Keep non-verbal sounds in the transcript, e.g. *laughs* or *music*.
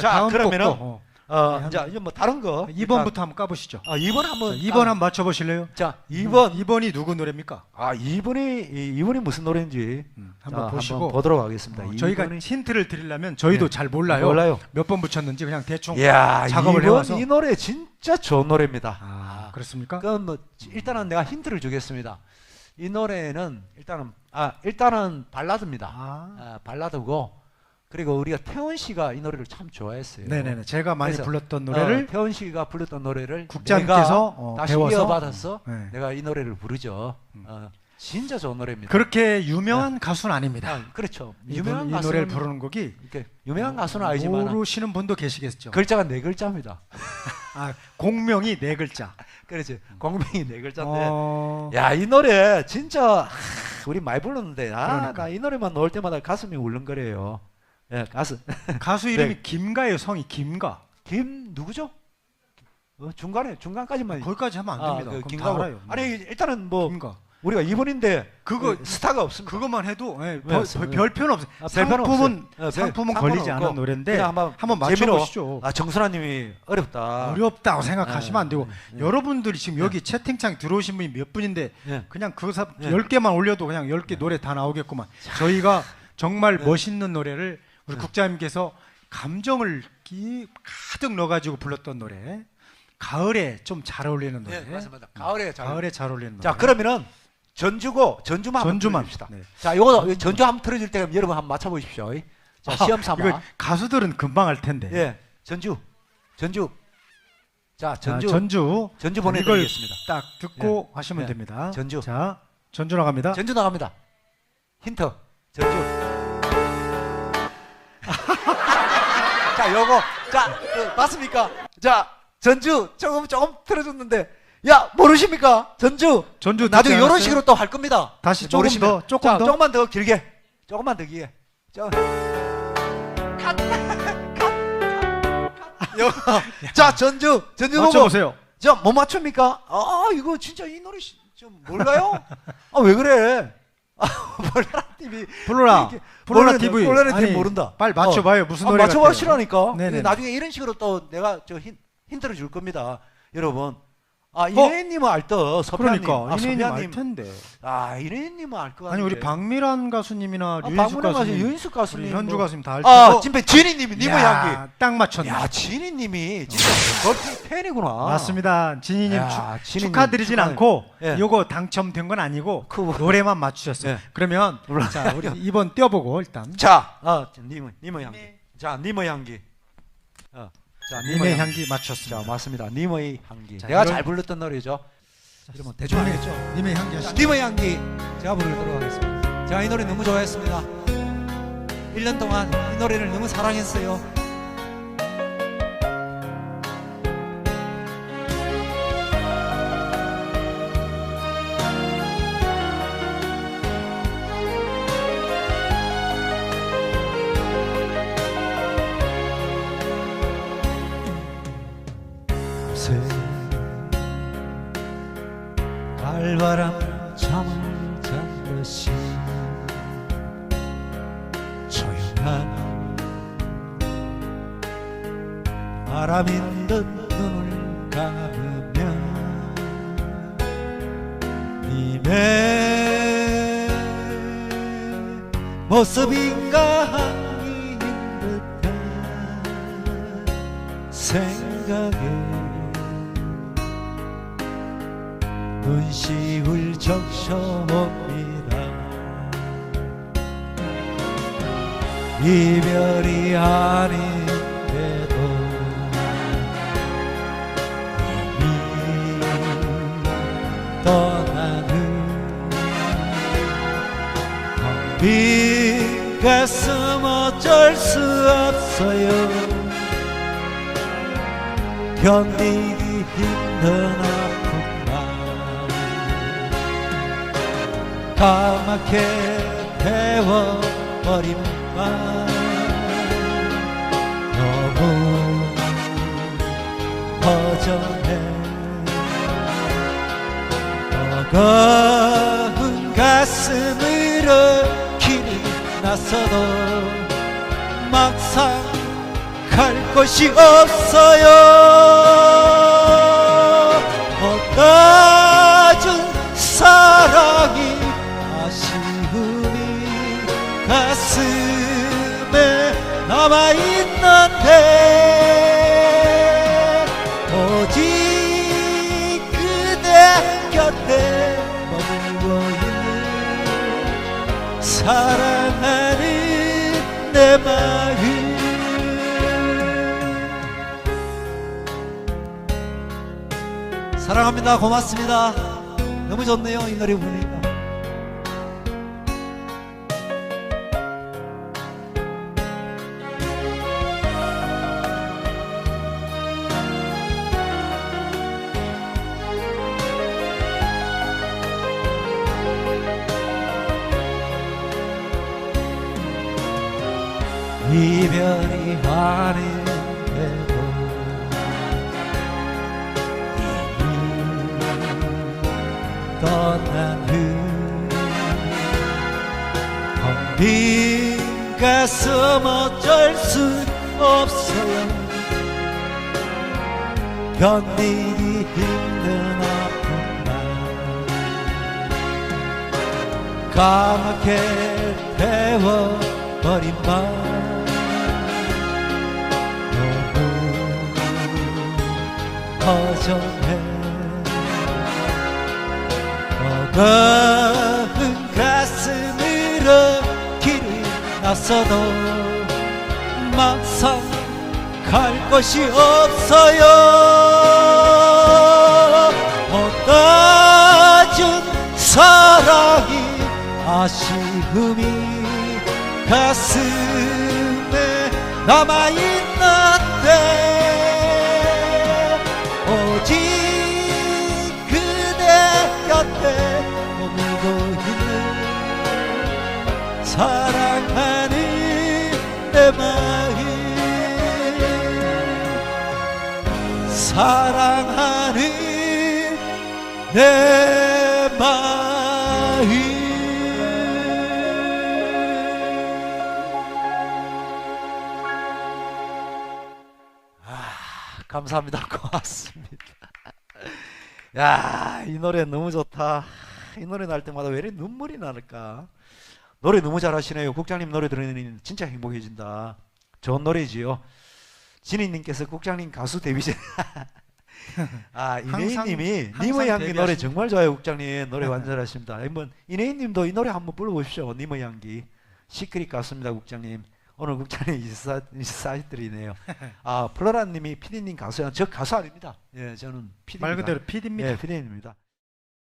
자, 다음 그러면은 곡도, 어, 어, 네, 이제 뭐 다른 거 2번부터 한번 까보시죠. 아, 2번 한번 2번 한번 맞춰보실래요? 자, 2번 2번이 누구 노래입니까? 아, 2번이 2번이 무슨 노래인지 음, 자, 한번 보시고 보도록 하겠습니다. 어, 저희가 2번이 힌트를 드리려면 저희도 네. 잘 몰라요. 몰라요. 몇 번 붙였는지 그냥 대충. 이야, 작업을 2번 해와서. 이 노래 진짜 좋은 노래입니다. 아, 그렇습니까? 그럼 뭐 일단은 내가 힌트를 주겠습니다. 이 노래는 일단은 아 일단은 발라드입니다. 아, 아, 발라드고 그리고 우리가 태원 씨가 이 노래를 참 좋아했어요. 네네네. 제가 많이 그래서, 불렀던 노래를 어, 태원 씨가 불렀던 노래를 국장님께서 내가 어, 다시 배워서 이어받아서 네. 내가 이 노래를 부르죠. 음. 어, 진짜 좋은 노래입니다. 그렇게 유명한 가수는 아닙니다. 아, 그렇죠. 유명한 이 가수는 노래를 부르는 곡이 유명한 가수는 아니지만 모르시는 분도 계시겠죠. 글자가 네 글자입니다. *laughs* 아, 공명이 네 글자. *laughs* 그렇지. 공명이 네 글자인데 어, 야이 노래 진짜 하, 우리 많이 불렀는데 아 그러니까. 나이 노래만 나올 때마다 가슴이 울렁거려요. 예, 가수 *laughs* 가수 이름이 네. 김가예요. 성이 김가. 김 누구죠? 어, 중간에 중간까지만 거기까지 하면 안 아, 됩니다. 그 그럼 다 김가고 알아요. 아니 일단은 뭐 김가. 우리가 2번인데 그거- 스타가 없습니다. 그것만 해도 예, 네, 별. 별, 별표는 없어요. 아, 상품은 없어요. 어, 별- 상품은 상품은 걸리지 않은 노래인데 한번 한번 맞춰보시죠. 아 정순아님이 어렵다. 어렵다고 생각하시면 안 되고 네. 여러분들이 지금 네. 여기 채팅창 들어오신 분이 몇 분인데 예. 그냥 그 사, 네. 10개만 올려도 그냥 10개 노래 다 나오겠구만. 저희가 정말 네. 멋있는 노래를 우리 네. 국장님께서 감정을 기, 가득 넣어가지고 불렀던 노래. 가을에 좀 잘 어울리는 노래. 예, 맞습니다. 가을에 잘. 가을에 잘 어울리는 노래. 자 그러면은 전주고 전주만 전주만. 틀어줍시다. 네. 자 요거 전주 한번 틀어줄 때 여러분 한번 맞춰 보십시오. 자 아, 시험 삼아. 이거 가수들은 금방 할 텐데. 예, 전주, 전주. 자, 자, 전주, 전주 전주 이걸 보내드리겠습니다. 딱 듣고 하시면 예. 됩니다. 전주. 자, 전주 나갑니다. 전주 나갑니다. 힌트, 전주. *laughs* 자, 요거, 자, 그, 맞습니까? 자, 전주 조금 조금 틀어줬는데, 야 모르십니까? 전주. 전주 나중에 이런 않았어요? 식으로 또 할 겁니다. 다시 조금. 더, 조금 자, 더. 조금만 더 길게, 조금만 더 길게. 저, *laughs* 컷, 컷, 컷. 요거. 자, 전주, 전주 보고. 맞춰보세요. 자, 못 맞춥니까? 아, 이거 진짜 이 노래 시- 좀 뭘까요? 아, 왜 그래? 아, 몰라 TV. 불러라 모르는데, TV. 불러라 TV 모른다. 빨리 맞춰봐요. 무슨 노래 같아요? 맞춰봐시라니까. 네네. 나중에 이런 식으로 또 내가 저 힌, 힌트를 줄 겁니다. 여러분. 아, 이내님은 알더 서피아님. 그러니까 아, 이내님 알. 텐데. 아, 이내님은 알 것 같은데. 아니 우리 박미란 가수님이나 아, 류인숙 박문혜 가수, 가수님, 유인숙 가수님. 우리 현주 뭐. 가수님 다알 아, 테고. 진짜 지니님이 님의 향기. 야, 딱 맞췄네. 야, 지니님이 진짜 걸피 팬이구나. 맞습니다. 진희님 야, 축- 진희님 축하드리진 축하해. 않고 예. 요거 당첨된 건 아니고 그거. 노래만 맞추셨어요. 예. 그러면 자 우리 이번 띄워보고 일단 자, 어, 님의 님의 향기. 자, 님의 향기. 어, 자, 님의 향기. 향기 자, 맞췄습니다. 맞습니다. 님의 향기. 자, 내가 이걸- 잘 불렀던 노래죠. 여러분 대충 알겠죠? 님의 향기 자, 하시죠. 님의 향기. 제가 부르도록 하겠습니다. 제가 이 노래 너무 좋아했습니다. 1년 동안 이 노래를 너무 사랑했어요. 새 갈바람 잠을 잔 것이 조용한 바람인 듯 눈을 감으면 님의 모습인가 하기 힘들다 생각에 눈시울 적셔봅니다 이별이 아닌데도 이미 떠나는 빈 가슴 어쩔 수 없어요. 견디기 힘든 까맣게 태워버린 맘 너무 허전해. 버거운 가슴으로 길이 나서도 막상 갈 곳이 없어요 사랑합니다. 고맙습니다. 너무 좋네요 이 노래 부르니까. 이별이 아닌 가슴 어쩔 수 없어요. 견디기 힘든 아픔만 까맣게 태워버린 맘 너무 허전해 버거 나서도 막상 갈 곳이 없어요. 못 가진 사랑이 아쉬움이 가슴에 남아있 사랑하는 내 마음 아, 감사합니다. *laughs* 고맙습니다. 야, 이 노래 너무 좋다. 이 노래 날 때마다 왜 이렇게 눈물이 나를까? 노래 너무 잘하시네요. 국장님 노래 들으니 진짜 행복해진다. 좋은 노래지요. 진희님께서 국장님 가수 데뷔 전. *laughs* 아 이내희님이 항상 니모의 향기 노래 정말 좋아요, 국장님 노래 완전 잘하십니다. 한번 이내희님도 이 노래 한번 불러보십시오. 니모의 향기 시크릿 가수입니다, 국장님. 오늘 국장님 인사 인사드리네요. *laughs* 아 플로라님이 피디님 가수야. 저 가수 아닙니다. 예, 저는 피디입니다. 말 그대로 PD입니다. 예, 피디입니다.